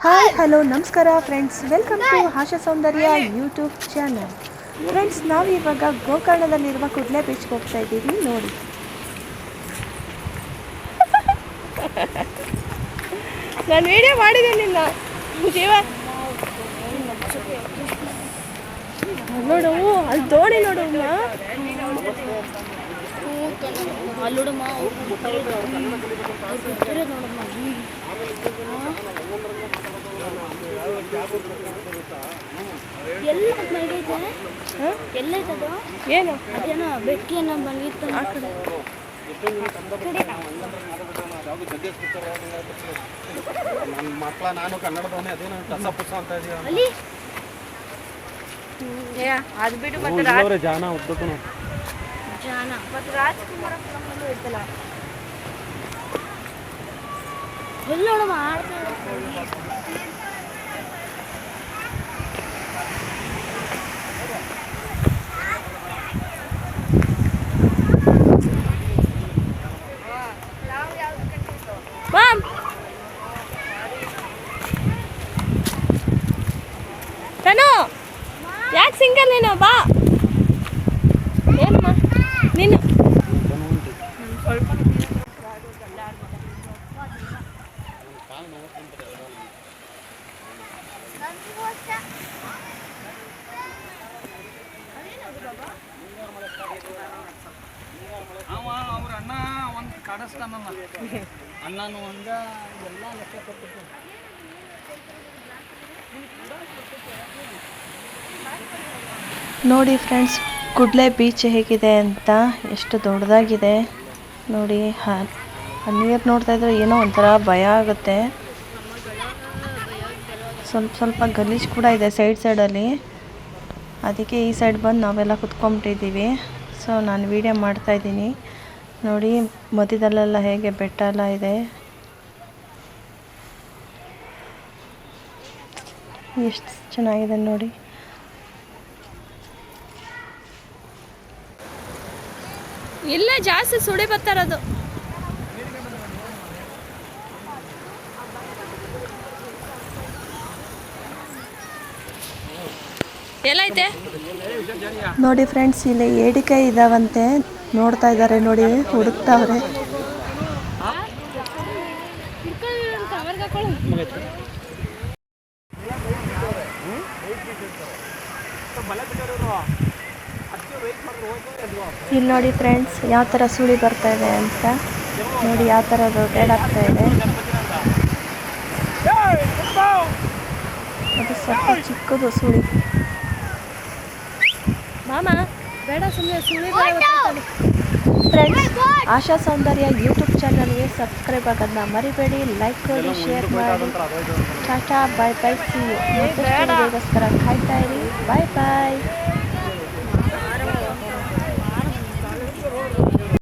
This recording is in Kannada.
ಹಾಯ್ ಹಲೋ ನಮಸ್ಕಾರ friends welcome to Asha Soundarya YouTube channel friends ನಾವು ಇವಾಗ ಗೋಕರ್ಣದಲ್ಲಿರುವ ಕುಡ್ಲೆ ಬೀಚ್ಗೆ ಹೋಗ್ತಾ ಇದ್ದೀವಿ ನೋಡಿ. ನಾನು ವಿಡಿಯೋ ಮಾಡಿದ್ದೀನಿ ನಿನ್ನ. ಜೀವ ನೋಡು ಅಲ್ಲಿ ದೋಣಿ ನೋಡು ಅಲ್ಲೋಡಮ್ಮ ನೋಡಮ್ಮ ಎಲ್ಲ ಮೈಗೈತೆ ಏನು? ಅದೇನೋ ಬೆಟ್ಟಿಯನ್ನ ಬಂದಿತ್ತು ಆ ಕಡೆ ನನ್ನ ಮಕ್ಕಳ ನಾನು ಕನ್ನಡದವನೇ ಅದೇನು ಕಸ ಪುಸ ಅಂತ ಇದೀಯ ಅದು ಬಿಟ್ಟು ಮತ್ತೆ ಜಾನ ಉದ್ದಕ್ಕೂ ಜಾನ ಮತ್ತು ರಾಜ್ಕುಮಾರ ಫಿಲಮ್ ಇರ್ತಲ್ಲ ಎಲ್ಲೋಡ ತನು ಯಾಕೆ ಸಿಂಗಲ್ ನೀನು? ಬಾ. ಏನಮ್ಮ ನೀನು? ಅವ ಅವ್ರ ಅಣ್ಣ ಒಂದು ಕಾಡಿಸ್ತಾನಲ್ಲ ಅಣ್ಣನು ಒಂದ ಎಲ್ಲ ಲೆಕ್ಕ ಕೊಟ್ಟಿದ್ದು ನೋಡಿ ಫ್ರೆಂಡ್ಸ್ ಕುಡ್ಲೆ ಬೀಚ್ ಹೇಗಿದೆ ಅಂತ ಎಷ್ಟು ದೊಡ್ಡದಾಗಿದೆ ನೋಡಿ ನೀರು ನೋಡ್ತಾ ಇದ್ರೆ ಏನೋ ಒಂಥರ ಭಯ ಆಗುತ್ತೆ. ಸ್ವಲ್ಪ ಸ್ವಲ್ಪ ಗಲೀಜು ಕೂಡ ಇದೆ ಸೈಡ್ ಸೈಡಲ್ಲಿ ಅದಕ್ಕೆ ಈ ಸೈಡ್ ಬಂದು ನಾವೆಲ್ಲ ಕುತ್ಕೊಂಬಿಟ್ಟಿದ್ದೀವಿ. ಸೊ, ನಾನು ವೀಡಿಯೋ ಮಾಡ್ತಾಯಿದ್ದೀನಿ ನೋಡಿ, ಮಧ್ಯದಲ್ಲೆಲ್ಲ ಹೇಗೆ ಬೆಟ್ಟ ಎಲ್ಲ ಇದೆ. ಎಷ್ಟು ಚೆನ್ನಾಗಿದೆ ನೋಡಿ. ಇಲ್ಲೇ ಜಾಸ್ತಿ ಸುಡಿ ಬರ್ತಾರದು ಎಲ್ಲೈತೆ? ನೋಡಿ ಫ್ರೆಂಡ್ಸ್ ಇಲ್ಲಿ ಏಡಿಕೆ ಇದಾವಂತೆ ನೋಡ್ತಾ ಇದ್ದಾರೆ ನೋಡಿ ಹುಡುಕ್ತಾವ್ರೆ. ಇಲ್ಲಿ ನೋಡಿ ಫ್ರೆಂಡ್ಸ್ ಯಾವ ಥರ ಸುಳಿ ಬರ್ತಾ ಇದೆ ಅಂತ. ನೋಡಿ ಯಾವ ಥರ ರೊಟೇಟ್ ಆಗ್ತಾ ಇದೆ. ಅದು ಸ್ವಲ್ಪ ಚಿಕ್ಕದು ಸುಳಿ. ಮಾಮ ಬೇಡ ಸುಮ್ಮನೆ ಸುಳಿ ಫ್ರೆಂಡ್ಸ್ ಆಶಾ ಸೌಂದರ್ಯ ಯೂಟ್ಯೂಬ್ ಚಾನಲ್ಗೆ ಸಬ್ಸ್ಕ್ರೈಬ್ ಆಗೋದನ್ನ ಮರಿಬೇಡಿ. ಲೈಕ್ ಕೊಡಿ ಶೇರ್ ಮಾಡಿ. Tata bye bye see you ಕಾಯ್ತಾ ಇರಿ. ಬಾಯ್ ಬಾಯ್